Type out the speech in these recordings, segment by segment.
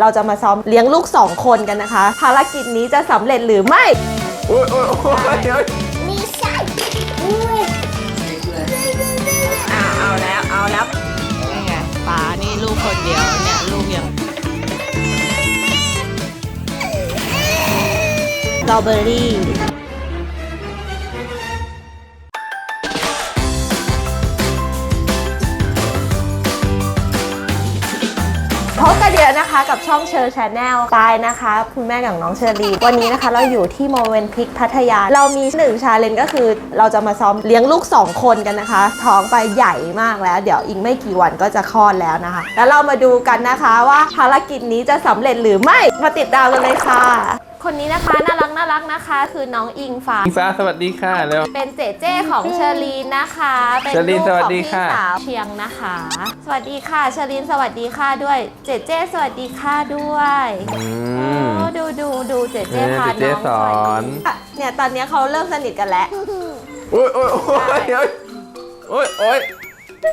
เราจะมาซ้อมเลี้ยงลูก 2 คนกันนะคะ ภารกิจนี้จะสำเร็จหรือไม่ โอ้ยโอ้ยโอ้ยเดี๋ยวมีไส้อุ้ยอ่าเอาแล้วเอาแล้วนี่ไงป๋านี่ลูกคนเดียวเนี่ยลูกยังสตรอเบอรี่ พบกันเดียวนะคะกับช่องเชอร์ชาแนลปายนะคะ คุณแม่กับน้องเชอรีวันนี้นะคะ เราอยู่ที่โมเวนพิกพัทยา เรามีหนึ่งชาเลนจ์ก็คือ เราจะมาซ้อมเลี้ยงลูก 2 คนกันนะคะ ท้องไปใหญ่มากแล้ว เดี๋ยวอีกไม่กี่วันก็จะคลอดแล้วนะคะ แล้วเรามาดูกันนะคะว่าภารกิจนี้จะสำเร็จหรือไม่มาติดตามกันเลยค่ะ คนนี้นะคะน่ารักน่ารักนะคะ คือน้องอิงฟ้า อิงฟ้าสวัสดีค่ะเร็วเป็นเจเจของเชอรีนนะคะ เป็นเชอรีลูนกสวัขสองดีพี่ค่ะ สาวเชียงนะคะ สวัสดีค่ะเชอรีนสวัสดีค่ะด้วย เจเจสวัสดีค่ะด้วยอืม โอ้ดูดูดูเจเจเออพาเจเจน้องสอนอะเนี่ยตอนเนี้ยเขาเริ่มสนิทกันแล้ว โอ้ยโอ้ยโอ้ยเดี๋ยวโอ้ยโอ้ยช่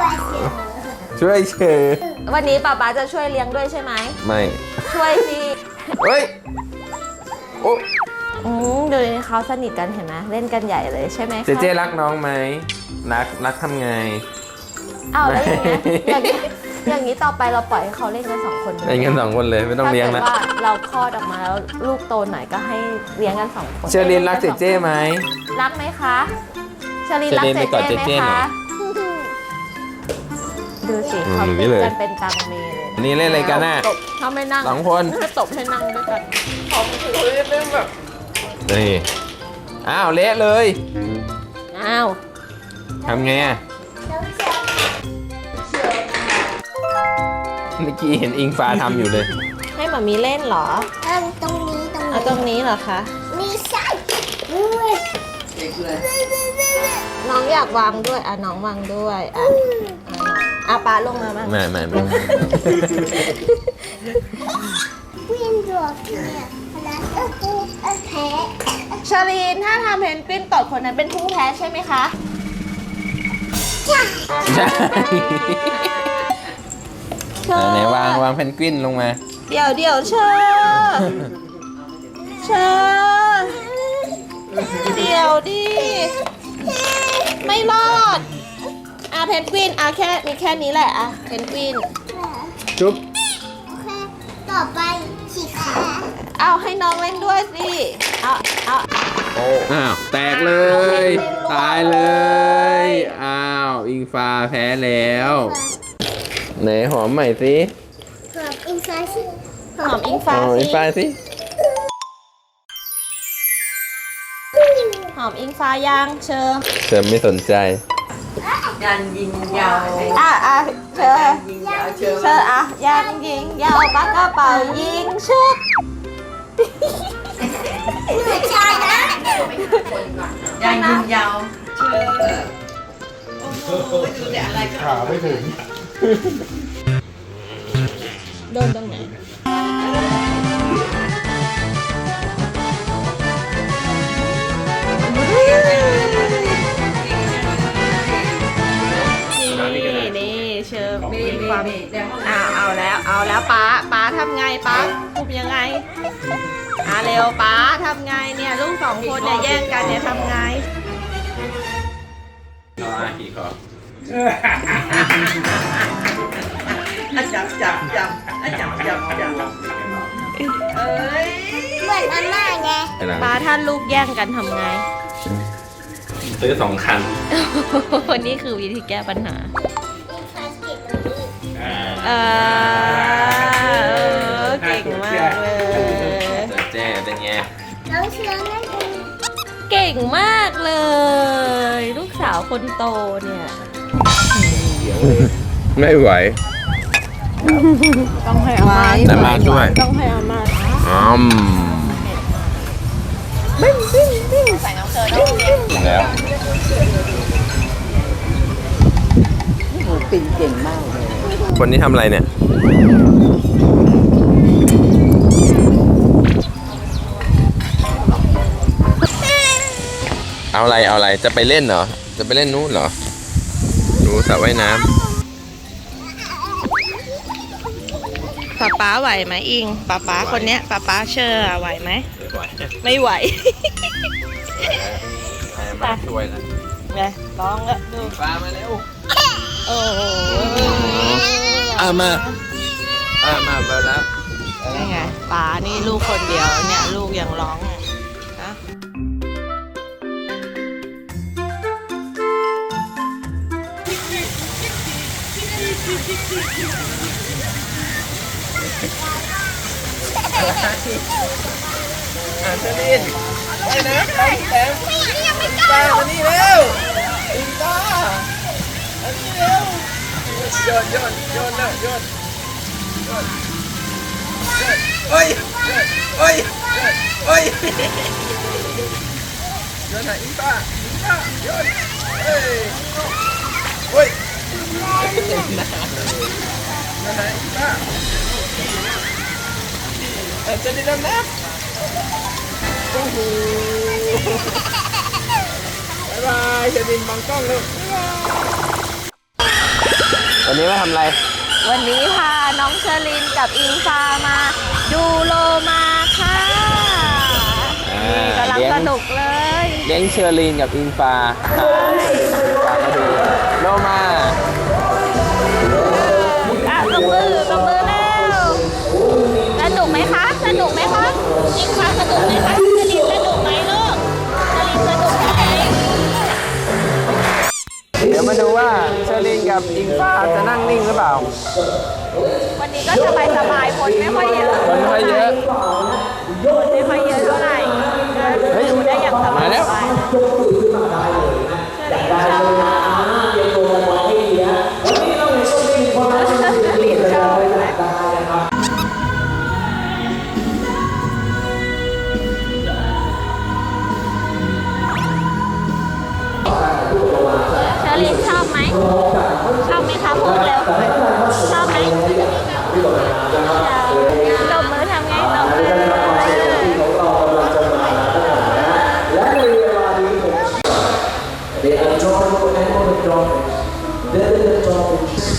วยเสือช่วยเชยวันนี้ป๊าป๊าจะช่วยเลี้ยงด้วยใช่ไหม ไม่ ช่วยสิ เฮ้ยโอ้อืมดูดิเขาสนิทกันเห็นไหมเล่นกันใหญ่เลยใช่ไหมคะเจเจรักน้องไหมรักรักทำไง อ้าวแล้วอย่างเงี้ยไม่อย่างนี้อย่างนี้ต่อไปเราปล่อยให้เขาเล่นกันสองคนไปเล่นกันสองคนเลยไม่ต้องเลี้ยงถ้านะเกิดว่าเราคลอดออกมาแล้วลูกโตหน่อยก็ให้เลี้ยงกันสองคนเชอรีนรักเจเจไหม รักไหมคะเชอรีนรักเชอรีนเจไปกอดเจเจไหมเจหน่คะอยดูสิอืมเขาอย่างนี้ติดเลย กันเป็นตังเมเลยอั นนี้เล่นอะไรกันน่ะตบถ้าไม่นั่งสองคนถ้าตบให้นั่งด้วยกันเขาถือเรื่องแบบนี่อ้าวเละเลยอ้าวทำไงอะแล้วเสือเมื่อกี้เห็นอิงฟ้าทำอยู่เลย ให้หมามีเล่นเหรอเอาตรงนี้ตรงเอาตรงนี้นี้เหรอคะมีไส้อุ้ยน้องอยากวางด้วยอะน้องวางด้วยอะ อะน้องอะป้าลงมาบ้างไม่ไม่ไม่วิ่งดวกเนี่ยแล้วเออเออเออแพ้ชาลีนถ้าทำเพนกวินตดคนนั้นเป็นผู้แพ้ใช่ไหมคะจ้าใช่เชอไหนวางวางเพนกวินลงมา เดี๋ยวเดี๋ยวเชอเชอเดี๋ยวดิ เพนกวินอะแค่มีแค่นี้แหละอะเพนกวินจุ๊บแพ้ต่อไปฉีกขาเอาให้น้องเล่นด้วยสิเอาเอาอ้าวแตกเลย ตายเลยอ้าวอิงฟ้าแพ้แล้วไหนหอมใหม่สิเกือบอินฟ้าสิหอมอิงฟ้าหอมอิสิงฟ้าสิหอมอิงฟ้ายังเชอเธอไม่สนใจ ยันยิงยาวอะอะเชอยิงยาวเชิญเชออะยังยิงยาวปากกระเป๋ายิงชุบหนูชายนะยันยิงยาวเชิญโอ้โหดูแต่อะไรก็ขาไม่ถึงโดนตรงไหน ป้าคุมยังไงอ่าเร็วป้าทำไงเนี่ยลูกสองคนเนี่ยแย่งกันเนี่ยทำไงอะจับจับจับอะจับจับจับเอ้ยเหมือนอาม่าไงป้าถ้าลูกแย่งกันทำไง ซื้อสองคันวันนี้คือวิธีแก้ปัญหาอินฟ้าสิตรงนี้เออ ก่งมากเลย ลูกสาวคนโตเนี่ย ไม่ไหว ต้องให้อาม่าแต่มาช่วยต้องให้อาม่าอืมแล้วปิ่นเก่งมากเลย คนนี้ทำอะไรเนี่ย เอาอะไรเอาอะไรจะไปเล่นเหรอ จะไปเล่นนู้นเหรอ ดูสระว่ายน้ำป๊าป๊าไหวไหมอิงป๊าป๊าคนเนี้ยป๊าป๊าเชอร์อะไหวไหมไม่ไหวมาช่วยนะไงร้องแล้วดูปลามาเร็วโอ้โหอะมาอะมาไปแล้วนี่ไงป๊านี่ลูกคนเดียวเนี่ยลูกยังร้องอะนะ อะเชลินไปนะไปแต้มปลามานี่เร็วอิงฟ้าอันนี้เร็วโยนโยนโยนเลยโยนโยนเฮ้ยเฮ้ยเฮ้ยโยนหาอิงฟ้าอิงฟ้าโยนเฮ้ยเฮ้ย โยนหาอิงฟ้าเออเชลินน้ำโอ้โหบ๊ายบายเชดินบังกล้องเลูกวันนี้มาทำอะไร วันนี้พาน้องเชอรินกับอิงฟ้ามาดูโลมาค่ะนี่กำลังสนุกเลย เลี้ยงเชอรีนกับอิงฟ้าพาพามาดู โลมาอะตบมือตบมือแล้วสนุกไหมคะ สนุกไหมคะอิงฟ้าสนุก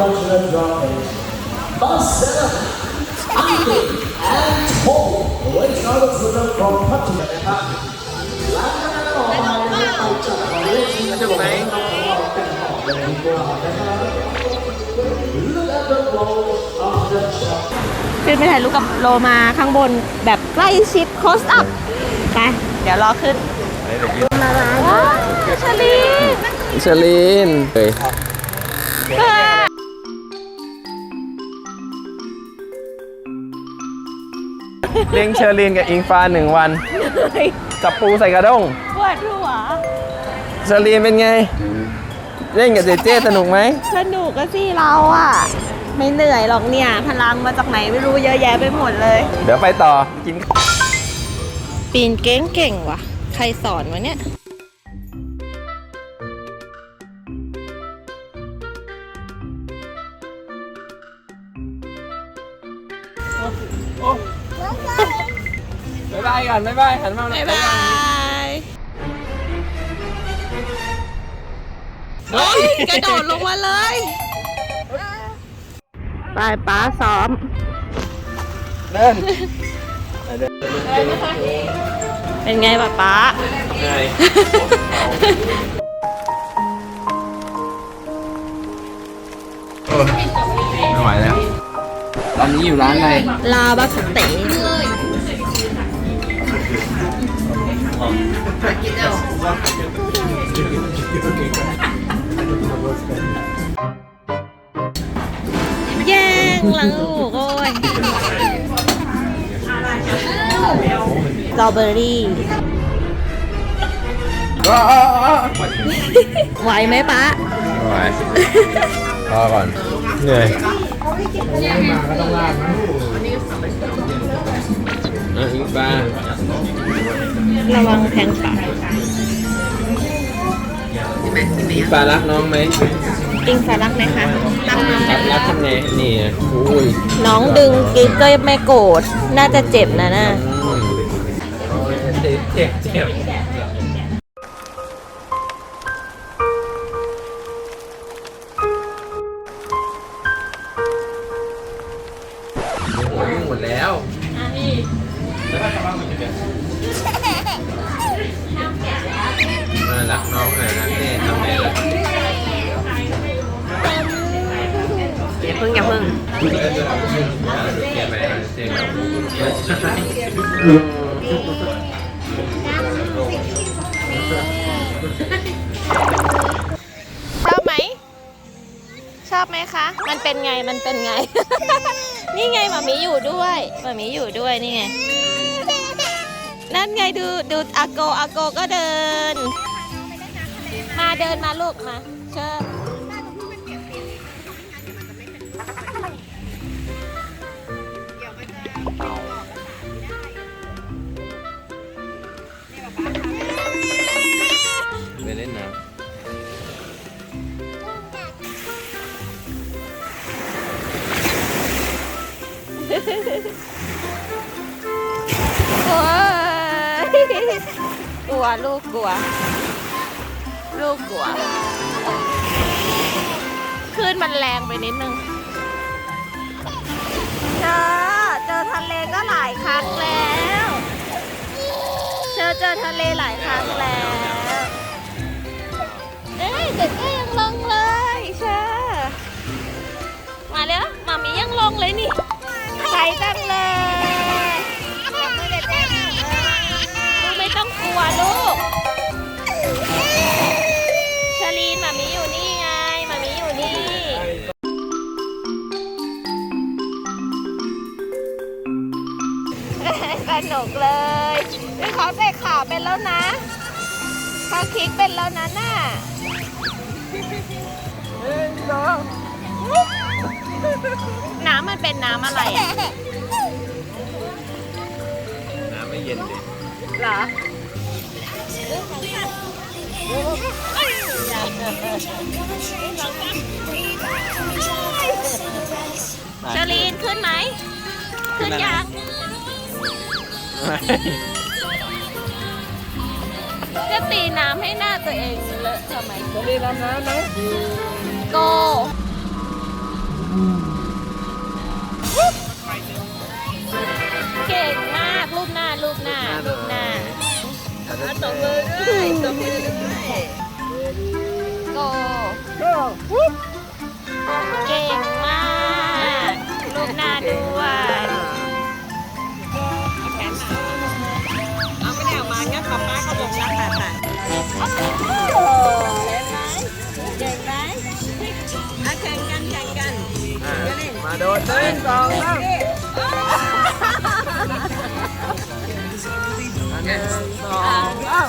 your hand จะไหนขึ้นไปถ่ายรูปกับโลมาข้างบนแบบใกล้ชิดโคสอัพไปเดี๋ยวรอขึ้นมาแล้วชลีเชอรีนเฮ้ยเลี้ยงเชอรีนกับอิงฟ้าหนึ่งวัน จับปูใส่กระด้งปวดหัวเชอรีนเป็นไง เล่นกับเจเจสนุกไหมสนุกก็สิเราอะ ไม่เหนื่อยหรอกเนี่ย พลังมาจากไหนไม่รู้เยอะแยะไปหมดเลย เดี๋ยวไปต่อกิน ปีนเก่งเก่งๆว่ะ ใครสอนวะเนี่ยายบายก่อนบ๊ายบายหันมาบ๊ายบายเฮ้ยกระโดดลงมาเลยไปป้าซ้อมเดินเป็นไงป้าป้าเหนื่อยโอ้ไม่ไหวแล้ว ตอนนี้อยู่ร้านอะไรลาบาสเต้ แย่งลูกโอ้ยสตรอเบอรี่ไหวไหมป๊าไหวพอก่อนเหนื่อย ระวังแทงปากอิงฟ้ารักน้องไหมอิงฟ้ารักไหมคะรักน้องรักรักทำไงนี่ไงอุ้ยน้องดึงกิ๊กก็ไม่โกรธน่าจะเจ็บนะน่ะอืมเจ็บเจ็บเจ็บโอ้ยหมดแล้วมา พึ่งอย่าพึ่งเจ็บไหมเจ็บไหมชอบไหม ชอบไหมคะ มันเป็นไงมันเป็นไง นี่ไงหมามีอยู่ด้วยหมามีอยู่ด้วยนี่ไง นั่นไงดูดูอาโกอาโกก็เดิน มาเดินมาลูกมา เชิญ กลัว ลูกกลัว ลูกกลัวคลื่นมันแรงไปนิดนึงเจอเจอทะเลก็หลายครั้งแล้วเจอเจอทะเลหลายครั้งแล้วเอ้ยเด็กก็ยังลงเลยเชอมาแล้วมามียังลงเลยนี่ใครจังเลย นุกเลยนี่เขาเตะขาเป็นแล้วนะเขาคลิกเป็นแล้วนะน่ะน้ำมันเป็นน้ำอะไรอะำน้ำไม่เย็นดิเหรอเชอรีนขึ้นไหม ขึ้นยัง จะตีน้ำให้หน้าตัวเองเลอะทำไมจะรีนน้ำไหมโกเก่งมากรูปหน้ารูปหน้ารูปหน้าตบมือด้วยตบมือด้วยโกเก่งมากรูปหน้าด้วย ป๊าก็ลงแล้วค่ะค่ะโอ้เห็นไหมเก่งไหมอะแข่งกันแข่งกันอะมาโดดหนึ่งสองสามหนึ่งสองอ้าว